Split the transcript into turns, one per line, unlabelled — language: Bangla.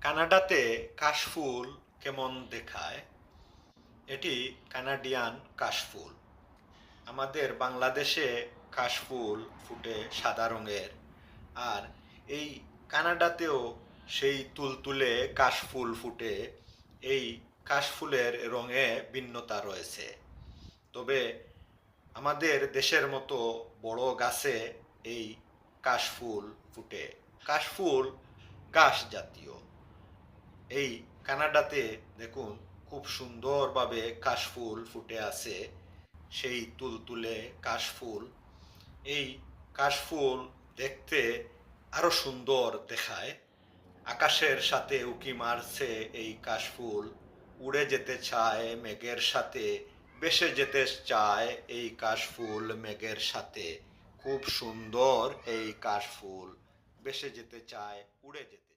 কানাডাতে কাশফুল কেমন দেখায়? এটি কানাডিয়ান কাশফুল। আমাদের বাংলাদেশে কাশফুল ফুটে সাদা রঙের। আর এই কানাডাতেও সেই তুলতুলে কাশফুল ফুটে। এই কাশফুলের রঙে ভিন্নতা রয়েছে। তবে আমাদের দেশের মতো বড় গাছে এই কাশফুল ফুটে। কাশফুল গাছ জাতীয়। এই কানাডাতে দেখুন খুব সুন্দরভাবে কাশফুল ফুটে আছে, সেই তুলতুলে কাশফুল। এই কাশফুল দেখতে আরও সুন্দর দেখায়। আকাশের সাথে উকি মারছে এই কাশফুল, উড়ে যেতে চায় মেঘের সাথে, বেসে যেতে চায় এই কাশফুল মেঘের সাথে। খুব সুন্দর এই কাশফুল, বেসে যেতে চায়, উড়ে যেতে